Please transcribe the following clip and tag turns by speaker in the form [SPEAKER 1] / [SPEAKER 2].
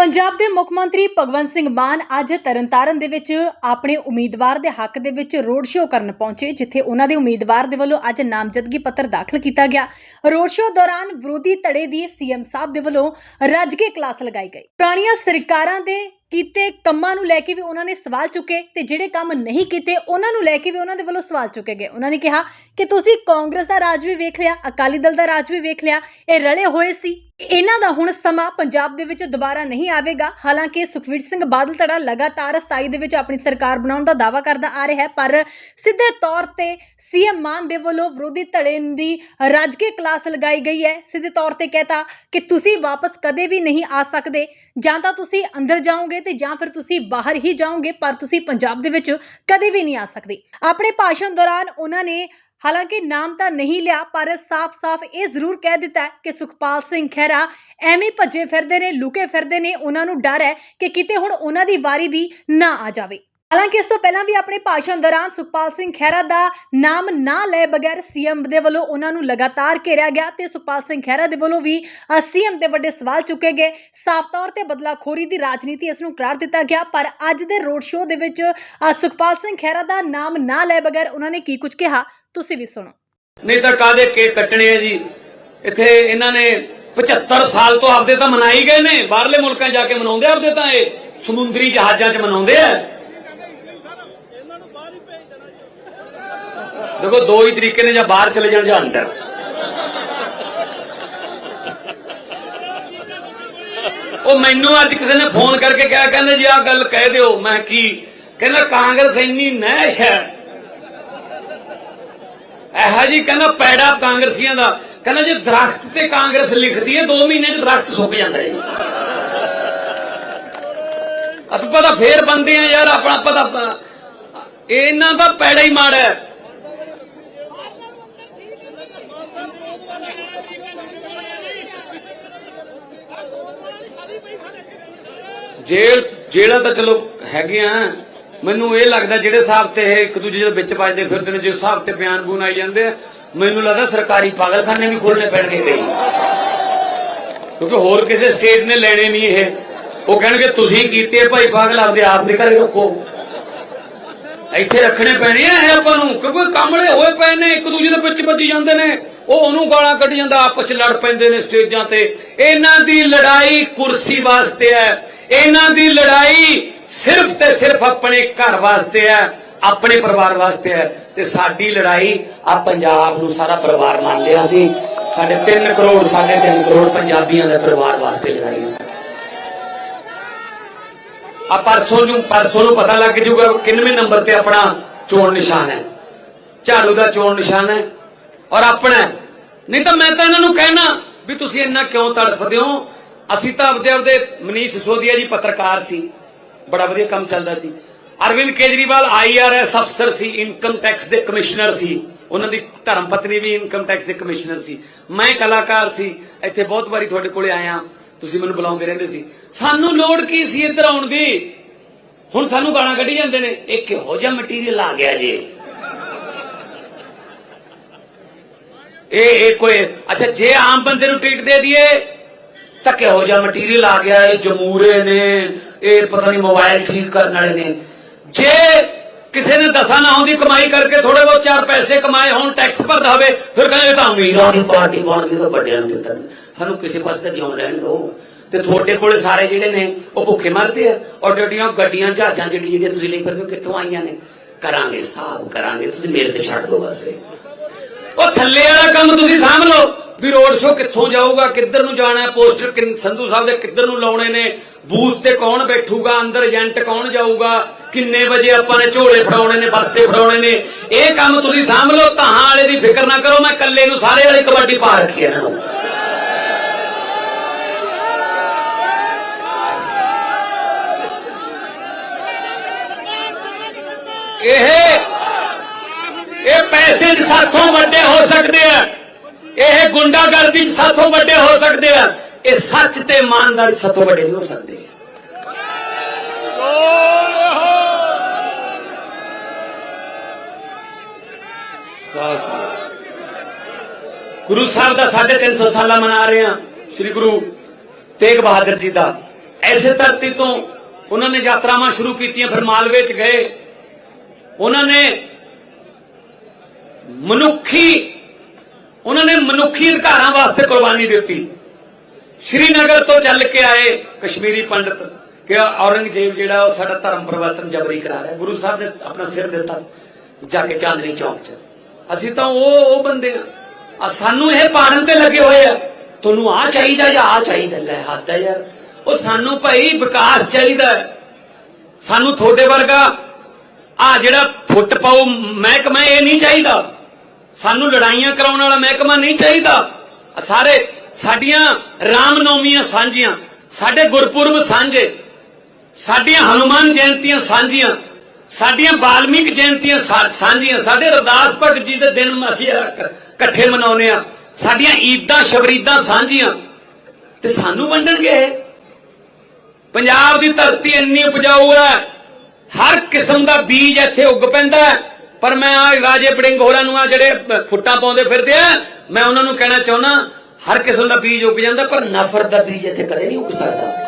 [SPEAKER 1] ਪੰਜਾਬ ਦੇ ਮੁੱਖ ਮੰਤਰੀ ਭਗਵੰਤ ਸਿੰਘ ਮਾਨ ਅੱਜ ਤਰਨਤਾਰਨ ਦੇ ਵਿੱਚ ਆਪਣੇ ਉਮੀਦਵਾਰ ਦੇ ਹੱਕ ਦੇ ਵਿੱਚ ਰੋਡ ਸ਼ੋਅ ਕਰਨ ਪਹੁੰਚੇ, ਜਿੱਥੇ ਉਹਨਾਂ ਦੇ ਉਮੀਦਵਾਰ ਦੇ ਵੱਲੋਂ ਅੱਜ ਨਾਮਜ਼ਦਗੀ ਪੱਤਰ ਦਾਖਲ ਕੀਤਾ ਗਿਆ। ਰੋਡ ਸ਼ੋਅ ਦੌਰਾਨ ਵਿਰੋਧੀ ਧੜੇ ਦੀ ਸੀਐਮ ਸਾਹਿਬ ਦੇ ਵੱਲੋਂ ਰੱਜ ਕੇ ਕਲਾਸ ਲਗਾਈ ਗਈ। ਪੁਰਾਣੀਆਂ ਸਰਕਾਰਾਂ ਦੇ ਕੀਤੇ ਕੰਮਾਂ ਨੂੰ ਲੈ ਕੇ ਵੀ ਉਹਨਾਂ ਨੇ ਸਵਾਲ ਚੁੱਕੇ ਤੇ ਜਿਹੜੇ ਕੰਮ ਨਹੀਂ ਕੀਤੇ, ਉਹਨਾਂ ਨੂੰ ਲੈ ਕੇ ਵੀ ਉਹਨਾਂ ਦੇ ਵੱਲੋਂ ਸਵਾਲ ਚੁੱਕੇ ਗਏ। ਉਹਨਾਂ ਨੇ ਕਿਹਾ ਕਿ ਤੁਸੀਂ ਕਾਂਗਰਸ ਦਾ ਰਾਜ ਵੀ ਵੇਖ ਲਿਆ, ਅਕਾਲੀ ਦਲ ਦਾ ਰਾਜ ਵੀ ਵੇਖ ਲਿਆ, ਇਹ ਰਲੇ ਹੋਏ ਸੀ। ਇਹਨਾਂ ਦਾ ਹੁਣ ਸਮਾਂ ਪੰਜਾਬ ਦੇ ਵਿੱਚ ਦੁਬਾਰਾ ਨਹੀਂ ਆਵੇਗਾ। ਹਾਲਾਂਕਿ ਸੁਖਵੀਰ ਸਿੰਘ ਬਾਦਲ ਧੜਾ ਲਗਾਤਾਰ 27 ਦੇ ਵਿੱਚ ਆਪਣੀ ਸਰਕਾਰ ਬਣਾਉਣ ਦਾ ਦਾਅਵਾ ਕਰਦਾ ਆ ਰਿਹਾ ਹੈ, ਪਰ ਸਿੱਧੇ ਤੌਰ ਤੇ ਸੀਐਮ ਮਾਨ ਦੇ ਵੱਲੋਂ ਵਿਰੋਧੀ ਧੜੇ ਦੀ ਰੱਜ ਕੇ ਕਲਾਸ ਲਗਾਈ ਗਈ ਹੈ। ਸਿੱਧੇ ਤੌਰ ਤੇ ਕਹਤਾ ਕਿ ਤੁਸੀਂ ਵਾਪਸ ਕਦੇ ਵੀ ਨਹੀਂ ਆ ਸਕਦੇ। ਜਾਂ ਤਾਂ ਤੁਸੀਂ ਅੰਦਰ ਜਾਓਗੇ ਤੇ ਜਾਂ ਫਿਰ ਤੁਸੀਂ ਬਾਹਰ ਹੀ ਜਾਓਗੇ, ਪਰ ਤੁਸੀਂ ਪੰਜਾਬ ਦੇ ਵਿੱਚ ਕਦੇ ਵੀ ਨਹੀਂ ਆ ਸਕਦੇ। ਆਪਣੇ ਭਾਸ਼ਣ ਦੌਰਾਨ ਉਹਨਾਂ ਨੇ ਹਾਲਾਂਕਿ ਨਾਮ ਤਾਂ ਨਹੀਂ ਲਿਆ, ਪਰ ਸਾਫ਼-ਸਾਫ਼ ਇਹ ਜ਼ਰੂਰ ਕਹਿ ਦਿੱਤਾ ਕਿ ਸੁਖਪਾਲ ਸਿੰਘ ਖਹਿਰਾ ਐਵੇਂ ਭੱਜੇ ਫਿਰਦੇ ਨੇ, ਲੁਕੇ ਫਿਰਦੇ ਨੇ। ਉਹਨਾਂ ਨੂੰ ਡਰ ਹੈ ਕਿ ਕਿਤੇ ਹੁਣ ਉਹਨਾਂ ਦੀ ਵਾਰੀ ਵੀ ਨਾ ਆ ਜਾਵੇ। ਹਾਲਾਂਕਿ ਇਸ ਤੋਂ ਪਹਿਲਾਂ ਵੀ ਆਪਣੇ ਭਾਸ਼ਣ ਦੌਰਾਨ ਸੁਖਪਾਲ ਸਿੰਘ ਖਹਿਰਾ ਦਾ ਨਾਮ ਨਾ ਲਏ ਬਗੈਰ ਸੀਐਮ ਦੇ ਵੱਲੋਂ ਉਹਨਾਂ ਨੂੰ ਲਗਾਤਾਰ ਘੇਰਿਆ ਗਿਆ ਤੇ ਸੁਖਪਾਲ ਸਿੰਘ ਖਹਿਰਾ ਦੇ ਵੱਲੋਂ ਵੀ ਸੀਐਮ ਦੇ ਵੱਡੇ ਸਵਾਲ ਚੁੱਕੇ ਗਏ। ਸਾਫ਼ ਤੌਰ ਤੇ ਬਦਲਾਖੋਰੀ ਦੀ ਰਾਜਨੀਤੀ ਇਸ ਨੂੰ ਕਰਾਰ ਦਿੱਤਾ ਗਿਆ, ਪਰ ਅੱਜ ਦੇ ਰੋਡ ਸ਼ੋਅ ਦੇ ਵਿੱਚ ਸੁਖਪਾਲ ਸਿੰਘ ਖਹਿਰਾ ਦਾ ਨਾਮ ਨਾ ਲਏ ਬਗੈਰ ਉਹਨਾਂ ਨੇ ਕੀ ਕੁਝ ਕਿਹਾ? ਤੁਸੀਂ ਵੀ ਸੁਣੋ।
[SPEAKER 2] ਨਹੀਂ ਤਾਂ ਕਾਦੇ ਕੇਕ ਕੱਟਣੇ ਆ ਜੀ? ਇੱਥੇ ਇਹਨਾਂ ਨੇ 75 ਸਾਲ ਤੋਂ ਆਪਦੇ ਤਾਂ ਮਨਾਈ ਗਏ ਨੇ। ਬਾਹਰਲੇ ਮੁਲਕਾਂ ਜਾ ਕੇ ਮਨਾਉਂਦੇ ਆਪਦੇ ਤਾਂ ਇਹ ਸਮੁੰਦਰੀ ਜਹਾਜ਼ਾਂ 'ਚ ਮਨਾਉਂਦੇ ਆ। ਦੇਖੋ, ਦੋ ਹੀ ਤਰੀਕੇ ਨੇ ਜਾਂ ਬਾਹਰ ਚਲੇ ਜਾਣ ਜਾਂ ਅੰਦਰ। ਉਹ ਮੈਨੂੰ ਅੱਜ ਕਿਸੇ ਨੇ ਫੋਨ ਕਰਕੇ ਕਿਹਾ, ਕਹਿੰਦੇ ਜੀ ਆਹ ਗੱਲ ਕਹਿ ਦਿਓ। ਮੈਂ ਕੀ? ਕਹਿੰਦਾ ਕਾਂਗਰਸ ਇੰਨੀ ਨਹਿਸ਼ ਹੈ। ਇਹੋ ਜੀ ਕਹਿੰਦਾ ਪੈੜਾ ਕਾਂਗਰਸੀਆਂ ਦਾ। ਕਹਿੰਦਾ ਜੇ ਦਰਖਤ ਤੇ ਕਾਂਗਰਸ ਲਿਖਦੀ ਹੈ 2 ਮਹੀਨੇ ਚ ਦਰਖਤ ਸੁੱਕ ਜਾਂਦਾ ਹੈ ਆਪਾਂ ਪਤਾ ਫੇਰ ਬੰਦੇ ਆ ਯਾਰ ਆਪਣਾ ਪਤਾ ਇਹਨਾਂ ਦਾ ਪੈੜਾ ਹੀ ਮਾੜਾ ਹੈ। ਜੇਲ੍ਹ ਜੇਲ੍ਹਾਂ ਤਾਂ ਚਲੋ ਹੈਗੇ ਆ। ਮੈਨੂੰ ਇਹ ਲੱਗਦਾ ਜਿਹੜੇ ਹਿਸਾਬ ਤੇ ਇਹ ਇੱਕ ਦੂਜੇ ਦੇ ਵਿੱਚ ਵੱਜਦੇ ਫਿਰਦੇ ਨੇ ਜਿਸ ਹਿਸਾਬ ਤੇ ਬਿਆਨ ਬੂਨ ਆਈ ਜਾਂਦੇ ਆ, ਮੈਨੂੰ ਲੱਗਦਾ ਸਰਕਾਰੀ ਪਾਗਲਖਾਨੇ ਵੀ ਖੋਲਣੇ ਪੈਣਗੇ ਕਈ। ਕਿਉਂਕਿ ਹੋਰ ਕਿਸੇ ਸਟੇਟ ਨੇ ਲੈਣੇ ਨਹੀਂ ਇਹ। ਉਹ ਕਹਿਣਗੇ, ਤੁਸੀਂ ਕੀਤੇ ਆ ਭਾਈ ਪਾਗਲ, ਆਪਦੇ ਆਪ ਦੇ ਘਰੇ ਰੱਖੋ। ਇੱਥੇ ਰੱਖਣੇ ਪੈਣੇ ਆ ਇਹ ਆਪਾਂ ਨੂੰ। ਕਿਉਂਕਿ ਕਾਮਲੇ ਹੋਏ ਪਏ ਨੇ, ਇੱਕ ਦੂਜੇ ਦੇ ਵਿੱਚ ਵੱਜੀ ਜਾਂਦੇ ਨੇ। ਉਹ ਉਹਨੂੰ ਗਾਲਾਂ ਕੱਢ ਜਾਂਦਾ, ਆਪਸ ਚ ਲੜ ਪੈਂਦੇ ਨੇ ਸਟੇਜਾਂ ਤੇ। ਇਹਨਾਂ ਦੀ ਲੜਾਈ ਕੁਰਸੀ ਵਾਸਤੇ ਹੈ। ਇਹਨਾਂ ਦੀ ਲੜਾਈ ਸਿਰਫ ਤੇ ਸਿਰਫ ਆਪਣੇ ਘਰ ਵਾਸਤੇ ਹੈ, ਆਪਣੇ ਪਰਿਵਾਰ ਵਾਸਤੇ ਹੈ ਤੇ ਸਾਡੀ ਲੜਾਈ ਆ ਪੰਜਾਬ ਨੂੰ ਸਾਰਾ ਪਰਿਵਾਰ ਮੰਨ ਲਿਆ ਸੀ। ਸਾਡੇ 3 ਕਰੋੜ ਸਾਡੇ 3 ਕਰੋੜ ਪੰਜਾਬੀਆਂ ਦੇ ਪਰਿਵਾਰ ਵਾਸਤੇ ਲੜਾਈ ਸੀ। ਆ ਪਰਸੋਂ ਨੂੰ ਪਰਸੋਂ ਨੂੰ ਪਤਾ ਲੱਗ ਜੂਗਾ ਕਿੰਨਵੇਂ ਨੰਬਰ ਤੇ ਆਪਣਾ ਚੋਣ ਨਿਸ਼ਾਨ ਹੈ। ਝਾੜੂ ਦਾ ਚੋਣ ਨਿਸ਼ਾਨ ਹੈ ਔਰ ਆਪਣਾ ਨਹੀਂ ਤਾਂ ਮੈਂ ਤਾਂ ਇਹਨਾਂ ਨੂੰ ਕਹਿਣਾ ਵੀ ਤੁਸੀਂ ਇੰਨਾ ਕਿਉਂ ਤੜਫਦੇ ਹੋ? ਅਸੀਂ ਤਾਂ ਆਪਦੇ ਆਪਦੇ ਮਨੀਸ਼ ਸਿਸੋਦੀਆ ਜੀ ਪੱਤਰਕਾਰ ਸੀ, ਬੜਾ ਵਧੀਆ ਕੰਮ ਚੱਲਦਾ ਸੀ। ਅਰਵਿੰਦ ਕੇਜਰੀਵਾਲ ਆਈਆਰਐਸ ਅਫਸਰ ਸੀ ਇਨਕਮ ਟੈਕਸ ਦੇ ਕਮਿਸ਼ਨਰ ਸੀ। ਉਹਨਾਂ ਦੀ ਧਰਮ ਪਤਨੀ ਵੀ ਇਨਕਮ ਟੈਕਸ ਦੇ ਕਮਿਸ਼ਨਰ ਸੀ। ਮੈਂ ਕਲਾਕਾਰ ਸੀ, ਇੱਥੇ ਬਹੁਤ ਵਾਰੀ ਤੁਹਾਡੇ ਕੋਲੇ ਆਇਆ। ਤੁਸੀਂ ਮੈਨੂੰ ਬੁਲਾਉਂਦੇ ਰਹਿੰਦੇ ਸੀ। ਸਾਨੂੰ ਲੋੜ ਕੀ ਸੀ ਇੱਧਰ ਆਉਣ ਦੀ? ਹੁਣ ਸਾਨੂੰ ਗਾਲਾਂ ਕੱਢੀ ਜਾਂਦੇ ਨੇ। ਇਹ ਕਿਹੋ ਜਿਹਾ ਮਟੀਰੀਅਲ ਆ ਗਿਆ ਜੇ? ਇਹ ਇਹ ਕੋਈ, ਅੱਛਾ, ਜੇ ਆਮ ਬੰਦੇ ਨੂੰ ਟ੍ਰੀਟ ਦੇ ਦਈਏ ਤਾਂ ਕਿਹੋ ਜਿਹਾ ਮਟੀਰੀਅਲ ਆ ਗਿਆ, ਇਹ ਜਮੂਰੇ ਨੇ, ਇਹ ਪਤਾ ਨਹੀਂ ਮੋਬਾਈਲ ਠੀਕ ਕਰਨ ਵਾਲੇ ਨੇ। ਜੇ ਕਿਸੇ ਨੇ ਦਸਾਂ ਨਾ ਹੁੰਦੀ ਕਮਾਈ ਕਰਕੇ ਥੋੜੇ ਬਹੁਤ ਚਾਰ ਪੈਸੇ ਕਮਾਏ, ਹੋਣ ਟੈਕਸ ਭਰਦਾ ਹੋਵੇ, ਫਿਰ ਕਹਿੰਦੇ ਤਾਂ ਅਮੀਰਾਂ ਦੀ ਪਾਰਟੀ ਬਣ ਗਈ ਤਾਂ ਵੱਡਿਆਂ ਨੂੰ ਦਿੱਤਾ। ਸਾਨੂੰ ਕਿਸੇ ਪਾਸੇ ਤਾਂ ਜਿਉਣ ਰਹਿਣ ਦਿਓ। ਤੇ ਤੁਹਾਡੇ ਕੋਲੇ ਸਾਰੇ ਜਿਹੜੇ ਨੇ, ਉਹ ਭੁੱਖੇ ਮਰਦੇ ਆ। ਔਰ ਜਿਹੜੀਆਂ ਗੱਡੀਆਂ, ਜਹਾਜ਼ਾਂ ਜਿਹੜੀ ਜਿਹੜੀਆਂ ਤੁਸੀਂ ਲਈ ਫਿਰਦੇ ਹੋ, ਕਿੱਥੋਂ ਆਈਆਂ ਨੇ? ਕਰਾਂਗੇ ਸਾਹਬ ਕਰਾਂਗੇ। ਤੁਸੀਂ ਮੇਰੇ ਤੇ ਛੱਡ ਦਿਓ ਬਸ ਉਹ ਥੱਲੇ ਵਾਲਾ ਕੰਮ ਤੁਸੀਂ ਸਾਂਭ ਲਓ। ਵੀ ਰੋਡ ਸ਼ੋ ਕਿੱਥੋਂ ਜਾਊਗਾ, ਕਿੱਧਰ ਨੂੰ ਜਾਣਾ ਪੋਸਟਰ ਸੰਧੂ ਸਾਹਿਬ ਦੇ ਕਿੱਧਰ ਨੂੰ ਲਾਉਣੇ ਨੇ ਬੂਥ ਤੇ ਕੌਣ ਬੈਠੂਗਾ, ਅੰਦਰ ਏਜੰਟ ਕੌਣ ਜਾਊਗਾ, ਕਿੰਨੇ ਵਜੇ ਆਪਾਂ ਨੇ ਝੋਲੇ ਫੜਾਉਣੇ ਨੇ ਬਸਤੇ ਫੜਾਉਣੇ ਨੇ, ਇਹ ਕੰਮ ਤੁਸੀਂ ਸਾਂਭ ਲਓ ਕਹਾਂ ਵਾਲੇ ਦੀ ਫਿਕਰ ਨਾ ਕਰੋ, ਮੈਂ ਇਕੱਲੇ ਨੂੰ ਸਾਰੇ ਵਾਲੀ ਕਬੱਡੀ ਪਾ ਰੱਖੀ ਹੈ ਇਹਨਾਂ ਨੂੰ। ਇਹ ਇਹ ਪੈਸੇ ਸਾਥੋਂ ਵੱਡੇ ਹੋ ਸਕਦੇ ਆ। ਇਹ ਗੁੰਡਾਗਰਦੀ ਚ ਸਾਥੋਂ ਵੱਡੇ ਹੋ ਸਕਦੇ ਆ। ਇਹ ਸੱਚ ਤੇ ਇਮਾਨਦਾਰੀ ਸਾਥੋਂ ਵੱਡੇ ਨਹੀਂ ਹੋ ਸਕਦੇ। ਗੁਰੂ ਸਾਹਿਬ ਦਾ 350 ਸਾਲਾ ਮਨਾ ਰਹੇ ਆ ਸ੍ਰੀ ਗੁਰੂ ਤੇਗ ਬਹਾਦਰ ਜੀ ਦਾ। ਐਸੇ ਧਰਤੀ ਤੋਂ ਉਹਨਾਂ ਨੇ ਯਾਤਰਾਵਾਂ ਸ਼ੁਰੂ ਕੀਤੀਆਂ, ਫਿਰ ਮਾਲਵੇ ਚ ਗਏ। ਉਹਨਾਂ ਨੇ ਮਨੁੱਖੀ ਉਹਨਾਂ ਨੇ ਮਨੁੱਖੀ ਅਧਿਕਾਰਾਂ ਵਾਸਤੇ ਕੁਰਬਾਨੀ ਦਿੱਤੀ। ਸ਼੍ਰੀਨਗਰ ਤੋਂ ਚੱਲ ਕੇ ਆਏ ਕਸ਼ਮੀਰੀ ਪੰਡਤ ਕਿ ਔਰੰਗਜ਼ੇਬ ਜਿਹੜਾ ਉਹ ਸਾਡਾ ਧਰਮ ਪਰਿਵਰਤਨ ਜਬਰੀ ਕਰਾ ਰਿਹਾ। ਗੁਰੂ ਸਾਹਿਬ ਨੇ ਆਪਣਾ ਸਿਰ ਦਿੱਤਾ ਜਾ ਕੇ ਚਾਂਦਨੀ ਚੌਕ 'ਚ। ਅਸੀਂ ਤਾਂ ਉਹ ਉਹ ਬੰਦੇ ਆ ਸਾਨੂੰ ਇਹ ਪਾੜਨ ਤੇ ਲੱਗੇ ਹੋਏ ਆ। ਤੁਹਾਨੂੰ ਆ ਚਾਹੀਦਾ ਜਾਂ ਆ ਚਾਹੀਦਾ? ਲੈ ਹੱਦ ਹੈ ਯਾਰ। ਉਹ ਸਾਨੂੰ ਭਾਈ ਵਿਕਾਸ ਚਾਹੀਦਾ ਸਾਨੂੰ ਤੁਹਾਡੇ ਵਰਗਾ ਆ ਜਿਹੜਾ ਫੁੱਟ ਪਾਉ ਮਹਿਕਮਾ ਇਹ ਨਹੀਂ ਚਾਹੀਦਾ। ਸਾਨੂੰ ਲੜਾਈਆਂ ਕਰਾਉਣ ਵਾਲਾ ਮਹਿਕਮਾ ਨਹੀਂ ਚਾਹੀਦਾ। ਸਾਰੇ ਸਾਡੀਆਂ ਰਾਮਨੌਮੀਆਂ ਸਾਂਝੀਆਂ, ਸਾਡੇ ਗੁਰਪੁਰਬ ਸਾਂਝੇ, ਸਾਡੀਆਂ ਹਨੂਮਾਨ ਜਯੰਤੀਆਂ ਸਾਂਝੀਆਂ, ਸਾਡੀਆਂ ਬਾਲਮੀਕ ਜਯੰਤੀਆਂ ਸਾਂਝੀਆਂ। ਸਾਡੇ ਅਰਦਾਸ ਭਗਤ ਜੀ ਦੇ ਦਿਨ ਅਸੀਂ ਇਕੱਠੇ ਮਨਾਉਂਦੇ ਆ ਸਾਡੀਆਂ ਈਦਾਂ, ਸ਼ਬਰੀਦਾਂ ਸਾਂਝੀਆਂ। ਤੇ ਸਾਨੂੰ ਵੰਡਣਗੇ ਇਹ? ਪੰਜਾਬ ਦੀ ਧਰਤੀ ਇੰਨੀ ਉਪਜਾਊ ਹੈ, ਹਰ ਕਿਸਮ ਦਾ ਬੀਜ ਇੱਥੇ ਉੱਗ ਪੈਂਦਾ ਹੈ। ਪਰ ਮੈਂ ਆ ਰਾਜੇ ਬੜਿੰਗ ਹੋਰਾਂ ਨੂੰ ਆ ਜਿਹੜੇ ਫੁੱਟਾਂ ਪਾਉਂਦੇ ਫਿਰਦੇ ਆ, ਮੈਂ ਉਹਨਾਂ ਨੂੰ ਕਹਿਣਾ ਚਾਹੁੰਦਾ, ਹਰ ਕਿਸਮ ਦਾ ਬੀਜ ਉੱਗ ਜਾਂਦਾ, ਪਰ ਨਫ਼ਰਤ ਦਾ ਬੀਜ ਇੱਥੇ ਕਦੇ ਨਹੀਂ ਉੱਗ ਸਕਦਾ।